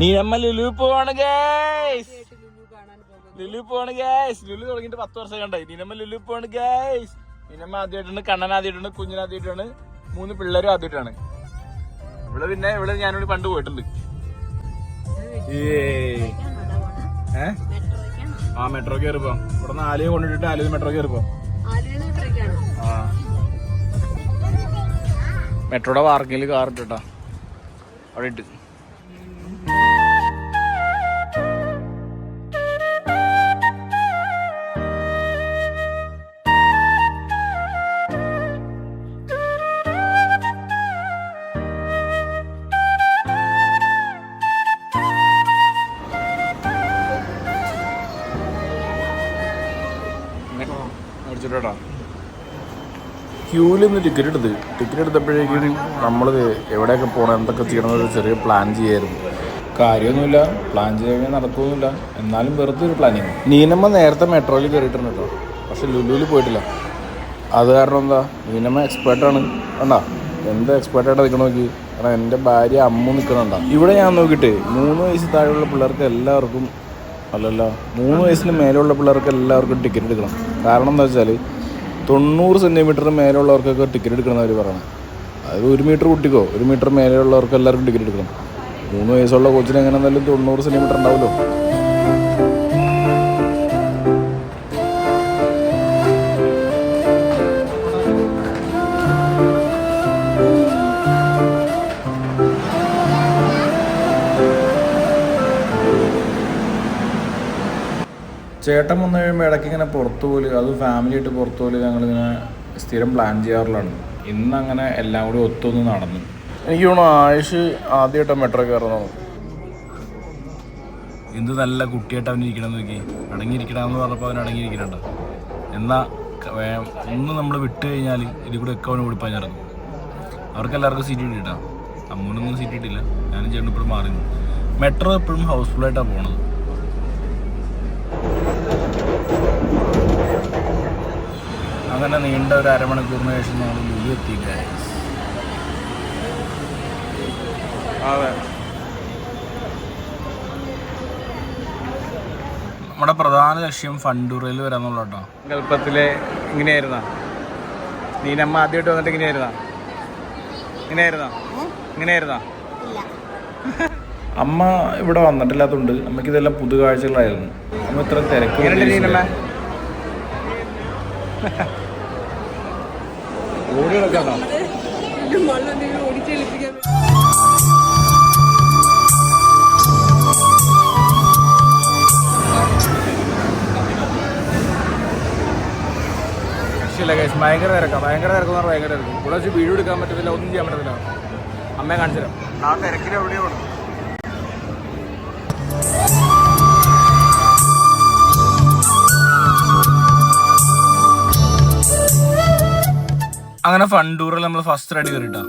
നീനമ്മ ലുലു പോവാണ് ഗൈസ് ലുലു പോവാണ് ഗൈസ് ലുലു തുടങ്ങിയിട്ട് പത്ത് വർഷം കണ്ടായി. നീനമ്മ ലുലു പോവാണ് ഗൈസ് നീനമ്മ ആദ്യമായിട്ടുണ്ട് കണ്ണൻ ആദ്യമായിട്ടുണ്ട് കുഞ്ഞിന് ആദ്യമായിട്ടാണ് മൂന്ന് പിള്ളേരും ആദ്യമായിട്ടാണ്. ഇവിടെ പിന്നെ ഇവിടെ ഞാനിവിടെ പണ്ട് പോയിട്ടുണ്ട്. ഏ? ആ മെട്രോ കയറിപ്പോ ഇവിടെ നിന്ന് ആലുവ കൊണ്ടിട്ട് ആലുവ മെട്രോ കയറിപ്പോ ആ. മെട്രോയുടെ പാർക്കിങ്ങിൽ കാറിട്ടാ അവിടെ ഇട്ട്. ക്യൂവിൽ നിന്ന് ടിക്കറ്റ് എടുത്ത്. ടിക്കറ്റ് എടുത്തപ്പോഴേക്കും നമ്മൾ എവിടെയൊക്കെ പോകണം എന്തൊക്കെ ചെയ്യണം എന്ന് ചെറിയ പ്ലാൻ ചെയ്യായിരുന്നു. കാര്യമൊന്നുമില്ല. പ്ലാൻ ചെയ്യാൻ നടക്കുമൊന്നുമില്ല എന്നാലും വെറുതെ ഒരു പ്ലാനിങ് നീനമ്മ നേരത്തെ മെട്രോയിൽ കയറിയിട്ടുണ്ട് കേട്ടോ. പക്ഷെ ലുലുവിൽ പോയിട്ടില്ല. അത് കാരണം എന്താ? നീനമ്മ എക്സ്പേർട്ടാണ് വേണ്ട എന്ത് എക്സ്പേർട്ടായിട്ട് നിൽക്കണ നോക്കി. കാരണം എന്റെ ഭാര്യ അമ്മ നിൽക്കണണ്ട ഇവിടെ ഞാൻ നോക്കിയിട്ട് മൂന്ന് വയസ്സ് താഴെയുള്ള പിള്ളേർക്ക് എല്ലാവർക്കും അല്ലല്ല മൂന്ന് വയസ്സിന് മേലെയുള്ള പിള്ളേർക്ക് എല്ലാവർക്കും ടിക്കറ്റ് എടുക്കണം. കാരണം എന്താ വെച്ചാൽ തൊണ്ണൂറ് സെന്റിമീറ്ററിന് മേലെയുള്ളവർക്കൊക്കെ ടിക്കറ്റ് എടുക്കണം അവർ പറയണം. അത് ഒരു മീറ്റർ കുട്ടിക്കോ ഒരു മീറ്റർ മേലെയുള്ളവർക്ക് എല്ലാവർക്കും ടിക്കറ്റ് എടുക്കണം. മൂന്ന് വയസ്സുള്ള കോച്ചിന് എങ്ങനെ എന്തായാലും തൊണ്ണൂറ് സെന്റിമീറ്റർ ഉണ്ടാവുമല്ലോ. ചേട്ടൻ വന്നു കഴിയുമ്പോൾ ഇടയ്ക്ക് ഇങ്ങനെ പുറത്തു പോലും അത് ഫാമിലി ആയിട്ട് പുറത്തു പോലും ഞങ്ങളിങ്ങനെ സ്ഥിരം പ്ലാൻ ചെയ്യാറുള്ളതാണ്. ഇന്ന് അങ്ങനെ എല്ലാം കൂടി ഒത്തൊന്ന് നടന്നു. എനിക്ക് തോന്നുന്നു ആയുഷ് ആദ്യമായിട്ട് മെട്രോ കയറുന്നു എന്ത് നല്ല കുട്ടിയായിട്ട് അവൻ ഇരിക്കണം നോക്കി. അടങ്ങിയിരിക്കണമെന്ന് പറഞ്ഞപ്പോൾ അവൻ അടങ്ങിയിരിക്കണുണ്ട്. എന്നാ ക- വേ- ഒന്ന് നമ്മൾ വിട്ട് കഴിഞ്ഞാൽ ഇതിൽ കൂടെ ഒക്കെ അവന് ഓടിപ്പാൻ ഇറങ്ങും അവർക്ക് എല്ലാവർക്കും സീറ്റ് കിട്ടിയിട്ടാ. അമ്മൂനൊന്നും സീറ്റ് കിട്ടിയില്ല. ഞാനും ചേട്ടൻ ഇപ്പോഴും മാറി മെട്രോ എപ്പോഴും ഹൗസ്ഫുൾ ഹൗസ്ഫുള്ളായിട്ടാണ് പോണത്. അങ്ങനെ നീണ്ട ഒരു അരമണിക്കൂറിന് ശേഷം ഞങ്ങൾ ലുലു എത്തി guys. അതെ. നമ്മുടെ പ്രധാന ലക്ഷ്യം ഫണ്ടൂറയിൽ വരാന്നുള്ള കേട്ടോ. ഗൾപ്പത്തിലെ ഇങ്ങനെയായിരുന്ന? നീനമ്മ ആദ്യമായിട്ട് വന്നിട്ട് ഇങ്ങനെയായിരുന്ന? ഇങ്ങനെയായിരുന്ന? ഇങ്ങനെയായിരുന്ന? അമ്മ ഇവിടെ വന്നിട്ടില്ലാത്തതുകൊണ്ട് നമുക്ക് ഇതെല്ലാം പുതു കാഴ്ചകളായിരുന്നു അമ്മ ഇത്ര തിരക്ക് നീനമ്മ? ഓടി. ഭയങ്കര തിരക്കാ. ഭയങ്കര തിരക്കെന്ന് പറഞ്ഞാൽ ഭയങ്കര തിരക്കും. ഇവിടെ വെച്ച് വീഡിയോ എടുക്കാൻ പറ്റത്തില്ല ഒന്നും ചെയ്യാൻ പറ്റത്തില്ല. അമ്മയെ കാണിച്ചു തരാം ആ തിരക്കിൽ അങ്ങനെ ഫണ്ടൂറിൽ നമ്മൾ ഫസ്റ്റ് റെഡി കയറിട്ടാ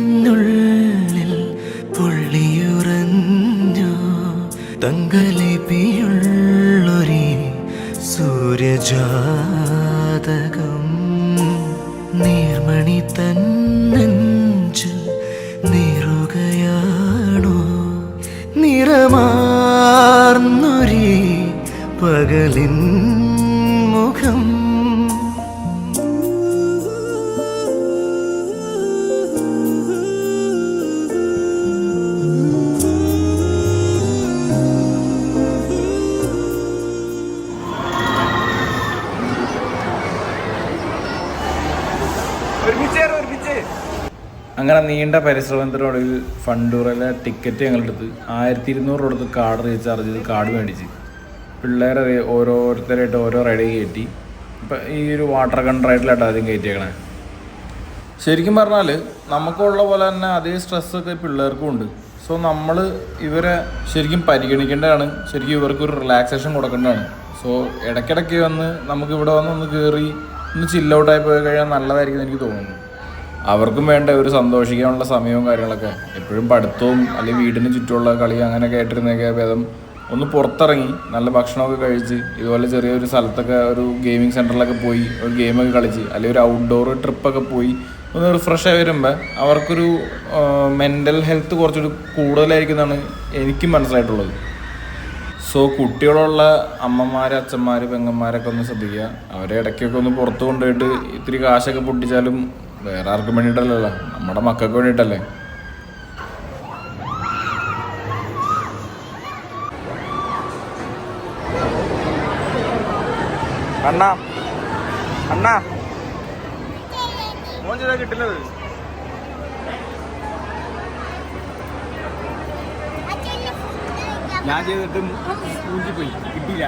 തുള്ളിമഞ്ഞിനുള്ളിൽ പൊള്ളിയുറഞ്ഞു തങ്കലിപിയുള്ളൊരി സൂര്യജാത തന്നഞ്ചു നിറുകയാണോ? നിറമാർന്നൊരി പകലിൻ അങ്ങനെ നീണ്ട പരിശ്രമത്തിനൊടുവിൽ ഫണ്ടൂറിലെ ടിക്കറ്റ് ഞങ്ങളെടുത്ത് ആയിരത്തി ഇരുന്നൂറ് കൊടുത്ത് കാർഡ് റീചാർജ് ചെയ്ത് കാർഡ് മേടിച്ച്. പിള്ളേരെ ഓരോരുത്തരായിട്ട് ഓരോ റൈഡ് കയറ്റി. ഇപ്പം ഈ ഒരു വാട്ടർ റൈഡിലായിട്ട് ആദ്യം കയറ്റിയേക്കണേ. ശരിക്കും പറഞ്ഞാൽ നമുക്കുള്ള പോലെ തന്നെ അതേ സ്ട്രെസ്സൊക്കെ പിള്ളേർക്കും ഉണ്ട്. സോ നമ്മൾ ഇവരെ ശരിക്കും പരിഗണിക്കേണ്ടതാണ്. ശരിക്കും ഇവർക്കൊരു റിലാക്സേഷൻ കൊടുക്കേണ്ടതാണ്. സോ ഇടയ്ക്കിടയ്ക്ക് വന്ന് നമുക്ക് ഇവിടെ വന്ന് ഒന്ന് കയറി ഒന്ന് ചില്ലൗട്ടായി പോയി കഴിഞ്ഞാൽ നല്ലതായിരിക്കും എനിക്ക് തോന്നുന്നു. അവർക്കും വേണ്ട ഒരു സന്തോഷിക്കാനുള്ള സമയവും കാര്യങ്ങളൊക്കെ. എപ്പോഴും പഠിത്തവും അല്ലെങ്കിൽ വീടിന് ചുറ്റുമുള്ള കളി അങ്ങനെയൊക്കെ ആയിട്ടിരുന്നൊക്കെ ഭേദം. ഒന്ന് പുറത്തിറങ്ങി നല്ല ഭക്ഷണമൊക്കെ കഴിച്ച് ഇതുപോലെ ചെറിയൊരു സ്ഥലത്തൊക്കെ ഒരു ഗെയിമിംഗ് സെന്ററിലൊക്കെ പോയി ഒരു ഗെയിമൊക്കെ കളിച്ച് അല്ലെങ്കിൽ ഒരു ഔട്ട്ഡോർ ട്രിപ്പൊക്കെ പോയി ഒന്ന് റിഫ്രഷ് ആയി വരുമ്പോൾ അവർക്കൊരു മെന്റൽ ഹെൽത്ത് കുറച്ചൊരു കൂടുതലായിരിക്കും എന്നാണ് എനിക്കും മനസ്സിലായിട്ടുള്ളത്. സോ കുട്ടികളുള്ള അമ്മമാർ അച്ഛന്മാർ പെങ്ങന്മാരൊക്കെ ഒന്ന് ശ്രദ്ധിക്കുക. അവരെ ഇടയ്ക്കൊക്കെ ഒന്ന് പുറത്ത് കൊണ്ടുപോയിട്ട് ഇത്തിരി കാശൊക്കെ പൊട്ടിച്ചാലും വേറെ ആർക്കും വേണ്ടിയിട്ടല്ലല്ലോ. നമ്മുടെ മക്കൾക്ക് വേണ്ടിയിട്ടല്ലേ? അണ്ണാ. അണ്ണാ. മോൻ ചെയ്താ കിട്ടുന്നത്. ഞാൻ ചെയ്തിട്ടും പോയി. കിട്ടിയില്ല.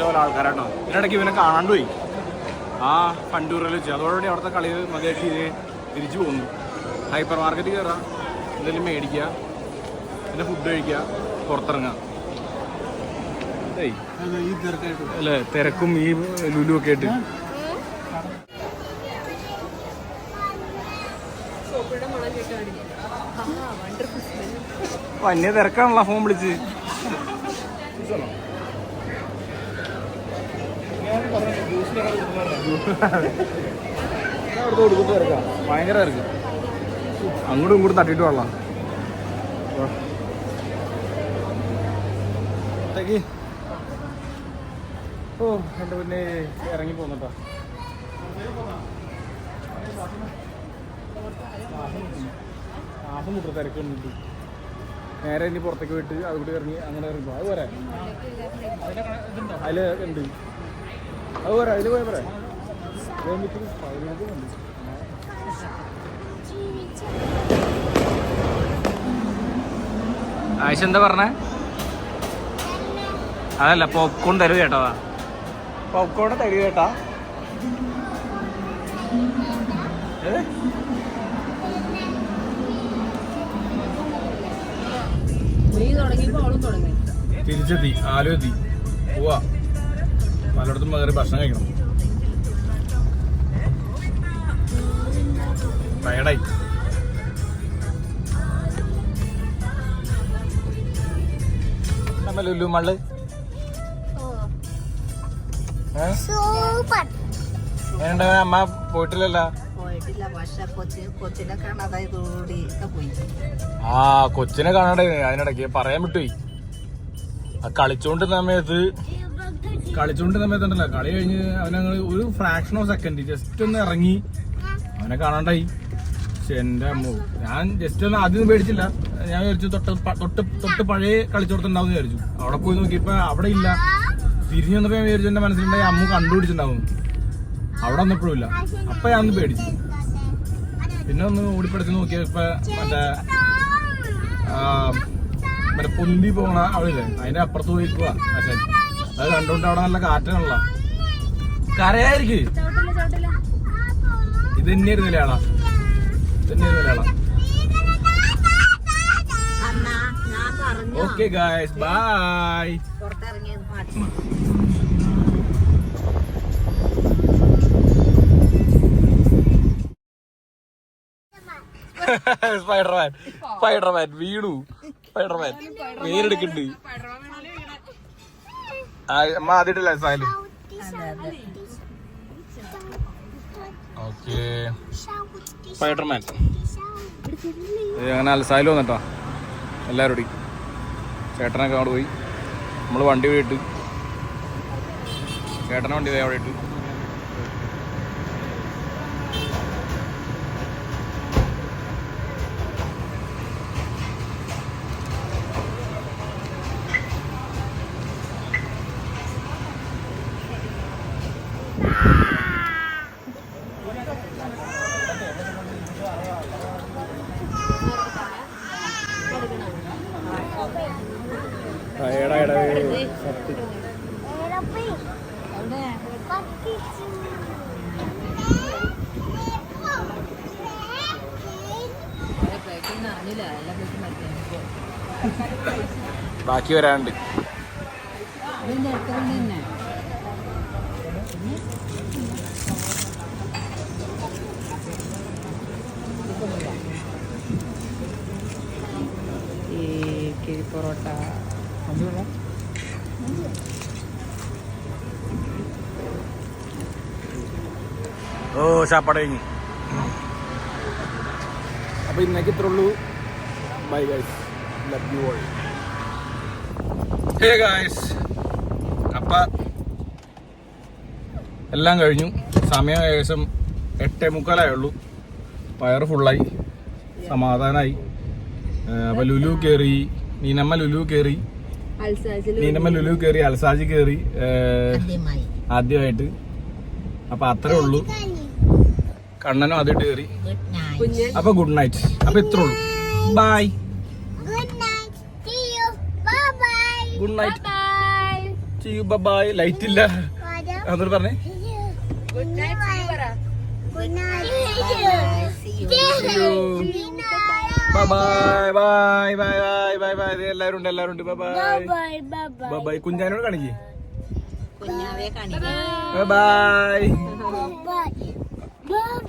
പറ്റ പോലെ ആൾക്കാരാട്ടോ. ഇതിനിടയ്ക്ക് ഇവനെ കാണാണ്ട് പോയി. ആ പണ്ടൂറിൽ വെച്ച്. അതോടുകൂടി അവിടുത്തെ കളി മതിയാക്കി തിരിച്ചു പോകുന്നു ഹൈപ്പർ മാർക്കറ്റ് കയറാം എന്തെങ്കിലും മേടിക്കുക പിന്നെ ഫുഡ് കഴിക്കുക പുറത്തിറങ്ങുക അല്ലേ തിരക്കും ഈ ലുലു ഒക്കെ ആയിട്ട്. വന്യ തിരക്കാണല്ലോ ഫോൺ വിളിച്ച്. ഭയങ്കര ഇറക്കും അങ്ങോട്ടും ഇങ്ങോട്ടും തട്ടിട്ട് വെള്ളം ഓ എന്റെ പിന്നെ ഇറങ്ങി പോന്നട്ടോ ശ്വാസം മുട്ട നേരെ ഇനി പുറത്തേക്ക് പോയിട്ട് അതുകൂടി ഇറങ്ങി അങ്ങനെ ഇറങ്ങി. അത് പോരാ. അതിൽ ഉണ്ട് ആയിഷ എന്താ പറഞ്ഞേ? അതല്ല പോപ്കോൺ തരൂ കേട്ടോ. പോപ്കോൺ തരൂ കേട്ടാ. തിരിച്ചെത്തി ആലോചി പോവാ. പലയിടത്തും കയറി ഭക്ഷണം കഴിക്കണം. ടയർഡായി ലുലു മള്ള് സൂപ്പർ. വേണ്ട അമ്മ പോയിട്ടില്ലല്ലോ. ആ കൊച്ചിനെ കാണാണ്ടേ അതിനിടയ്ക്ക് പറയാൻ വിട്ടുപോയി. ആ കളിച്ചോണ്ട് സമയത്ത് കളിച്ചോണ്ട് സമയത്തുണ്ടല്ലോ. കളി കഴിഞ്ഞ് അവനങ്ങൾ ഒരു ഫ്രാക്ഷൻ ഓഫ് സെക്കൻഡ് ജസ്റ്റ് ഒന്ന് ഇറങ്ങി. അവനെ കാണാണ്ടായി. പക്ഷെ എന്റെ അമ്മ. ഞാൻ ജസ്റ്റ് ഒന്ന് ആദ്യം പേടിച്ചില്ല. ഞാൻ വിചാരിച്ചു തൊട്ട് തൊട്ട് തൊട്ട് പഴയ കളിച്ചോടത്തുണ്ടാവും വിചാരിച്ചു. അവിടെ പോയി നോക്കിയപ്പോ അവിടെ ഇല്ല. തിരിഞ്ഞു വന്നപ്പോ ഞാൻ വിചാരിച്ചു എന്റെ മനസ്സിലുണ്ടായി അമ്മ കണ്ടുപിടിച്ചിട്ടുണ്ടാവും. അവിടെ വന്നപ്പോഴും ഇല്ല. അപ്പൊ ഞാൻ ഒന്ന് പേടിച്ചു. പിന്നെ ഒന്ന് ഓടിപ്പെടുത്തി നോക്കിയപ്പോ മറ്റേ മറ്റേ പൊന്തി പോണ അവിടെ അതിന്റെ അപ്പുറത്ത് പോയിക്കുക അത് കണ്ടോണ്ട് അവിടെ നല്ല കാറ്റാണല്ലോ. കരയായിരിക്കും. ഇത് തന്നെ ഒരു നിലയാളാ തന്നെ ഒരു നിലയാളാ okay guys bye Spiderman Spiderman വീണു. സ്പൈഡർമാൻ വേരെടുക്കുന്നുണ്ട് അമ്മ ആദ്യമായിട്ടല്ലേ സായാലും? ഓക്കെ. സ്പൈഡർമാൻ അങ്ങനെ അൽസായാലും വന്നിട്ടോ. എല്ലാവരോടും ചേട്ടനൊക്കെ അവിടെ പോയി. നമ്മൾ വണ്ടി പോയിട്ട്. ചേട്ടനെ വണ്ടി ദേ അവിടെ ഇട്ടു. ബാക്കി വരാണ്ട് ഈ കിഴി പൊറോട്ട. ഓ ചാപ്പാട് കഴിഞ്ഞ്. അപ്പൊ ഇന്നേക്ക് ഉള്ളൂ. Bye love you all hey guys അപ്പ എല്ലാം കഴിഞ്ഞു. സമയം ഏകദേശം എട്ടേ മുക്കാലായേ ഉള്ളൂ. വയറ് ഫുള്ളായി സമാധാനായി. അപ്പം ലുലു കയറി നീനമ്മ ലുലു കയറി നീനമ്മ ലുലു കയറി അൽസാജി കയറി ആദ്യമായിട്ട്. അപ്പം അത്രേ ഉള്ളൂ. കണ്ണനും ആദ്യമായിട്ട് കയറി അപ്പൊ ഗുഡ് നൈറ്റ് അപ്പൊ ഇത്രേ ഉള്ളൂ. Bye good night Bye. ചെയ്യൂ ബബായ് ലൈറ്റ് ഇല്ല. എന്നിട്ട് പറഞ്ഞേ? Good night. Bye bye bye bye bye bye എല്ലാവരും ഉണ്ട് എല്ലാവരും ഉണ്ട്. Bye bye Bye bye. Bye bye bye കുഞ്ഞാനോട് കാണിക്കേ. കുഞ്ഞാവെ കാണിക്കേ. Bye bye bye. Bye. Bye.